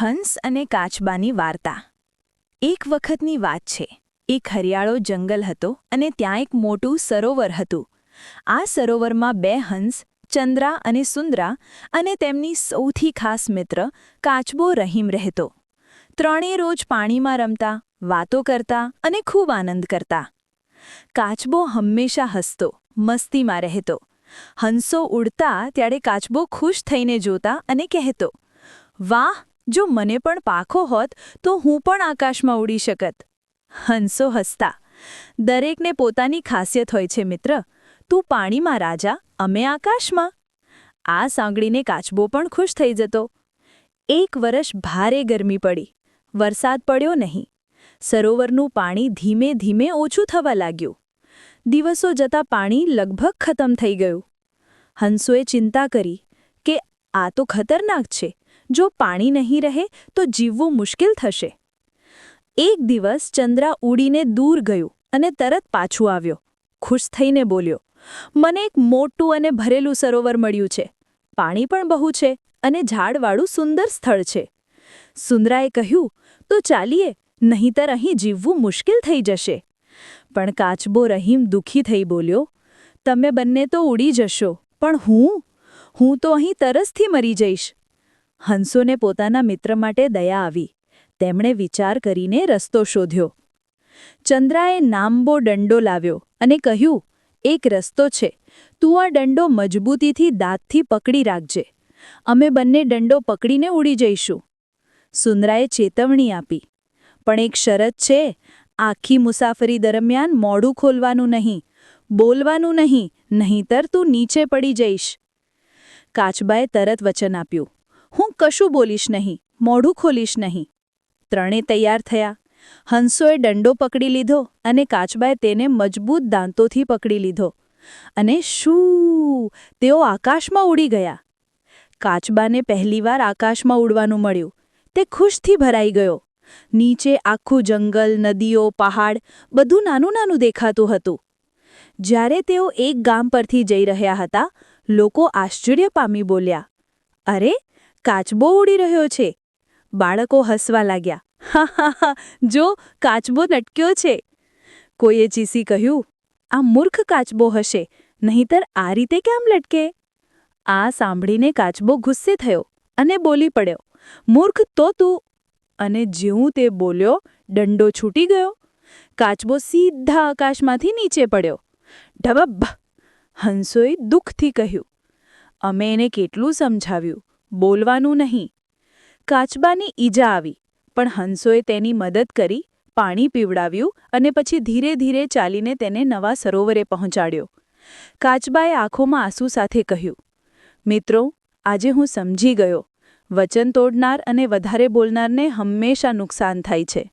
હંસ અને કાચબાની વાર્તા. એક વખતની વાત છે. એક હરિયાળો જંગલ હતો અને ત્યાં એક મોટું સરોવર હતું. આ સરોવરમાં બે હંસ, ચંદ્રા અને સુંદરા અને તેમની સૌથી ખાસ મિત્ર, કાચબો રહીમ રહેતો. ત્રણેય રોજ પાણીમાં રમતા, વાતો કરતા અને ખૂબ આનંદ કરતા. કાચબો હંમેશા હસતો, મસ્તીમાં રહેતો. હંસો ઉડતા ત્યારે કાચબો ખુશ થઈને જોતા અને કહેતો, વાહ જો મને પણ પાખો હોત, તો હું પણ આકાશમાં ઉડી શકત. હંસો હસતા. દરેકને પોતાની ખાસિયત હોય છે, મિત્ર. તું પાણીમાં રાજા, અમે આકાશમાં. આ સાંગળીને કાચબો પણ ખુશ થઈ જતો. એક વર્ષ ભારે ગરમી પડી. વરસાદ પડ્યો નહીં. સરોવરનું પાણી ધીમે ધીમે ઓછું થવા લાગ્યું. દિવસો જતાં પાણી લગભગ ખતમ થઈ ગયું. હંસોએ ચિંતા કરી કે આ તો ખતરનાક છે. જો પાણી નહીં રહે તો જીવવું મુશ્કેલ થશે. એક દિવસ ચંદ્રા ઉડીને દૂર ગયું અને તરત પાછું આવ્યો. ખુશ થઈને બોલ્યો, મને એક મોટું અને ભરેલું સરોવર મળ્યું છે. પાણી પણ બહુ છે અને ઝાડવાળું સુંદર સ્થળ છે. સુંદરાએ કહ્યું, તો ચાલીએ, નહીંતર અહીં જીવવું મુશ્કેલ થઈ જશે. પણ કાચબો રહીમ દુઃખી થઈ બોલ્યો, તમે બંને તો ઉડી જશો, પણ હું? હું તો અહીં તરસથી મરી જઈશ. હંસોને પોતાના મિત્ર માટે દયા આવી. તેમણે વિચાર કરીને રસ્તો શોધ્યો. ચંદ્રાએ નામબો દંડો લાવ્યો અને કહ્યું, એક રસ્તો છે. તું આ દંડો મજબૂતીથી દાંતથી પકડી રાખજે. અમે બંને દંડો પકડીને ઉડી જઈશું. સુંદરાએ ચેતવણી આપી. પણ એક શરત છે. આખી મુસાફરી દરમિયાન મોઢું ખોલવાનું નહીં, બોલવાનું નહીં, નહીંતર તું નીચે પડી જઈશ. કાચબાએ તરત વચન આપ્યું. હું કશું બોલીશ નહીં, મોઢું ખોલીશ નહીં. ત્રણે તૈયાર થયા. હંસોએ દંડો પકડી લીધો અને કાચબાએ તેને મજબૂત દાંતોથી પકડી લીધો. અને શું, તેઓ આકાશમાં ઉડી ગયા. કાચબાને પહેલીવાર આકાશમાં ઉડવાનું મળ્યું. તે ખુશથી ભરાઈ ગયો. નીચે આખું જંગલ, નદીઓ, પહાડ બધું નાનું નાનું દેખાતું હતું. જ્યારે તેઓ એક ગામ પરથી જઈ રહ્યા હતા, લોકો આશ્ચર્ય પામી બોલ્યા, અરે કાચબો ઉડી રહ્યો છે. બાળકો હસવા લાગ્યા. હા જો, કાચબો લટક્યો છે. કોઈએ ચીસી કહ્યું, આ મૂર્ખ કાચબો હશે, નહીંતર આ રીતે કેમ લટકે? આ સાંભળીને કાચબો ગુસ્સે થયો અને બોલી પડ્યો, મૂર્ખ તો તું. અને જેવું તે બોલ્યો દંડો છૂટી ગયો. કાચબો સીધા આકાશમાંથી નીચે પડ્યો. ઢબબ! હંસોએ દુઃખથી કહ્યું. અમે એને કેટલું સમજાવ્યું. બોલવાનું નહીં. કાચબાની ઈજા આવી, પણ હંસોએ તેની મદદ કરી, પાણી પીવડાવ્યું અને પછી ધીરે ધીરે ચાલીને તેને નવા સરોવરે પહોંચાડ્યો. કાચબાએ આંખોમાં આંસુ સાથે કહ્યું, મિત્રો, આજે હું સમજી ગયો. વચન તોડનાર અને વધારે બોલનારને હંમેશા નુકસાન થાય છે.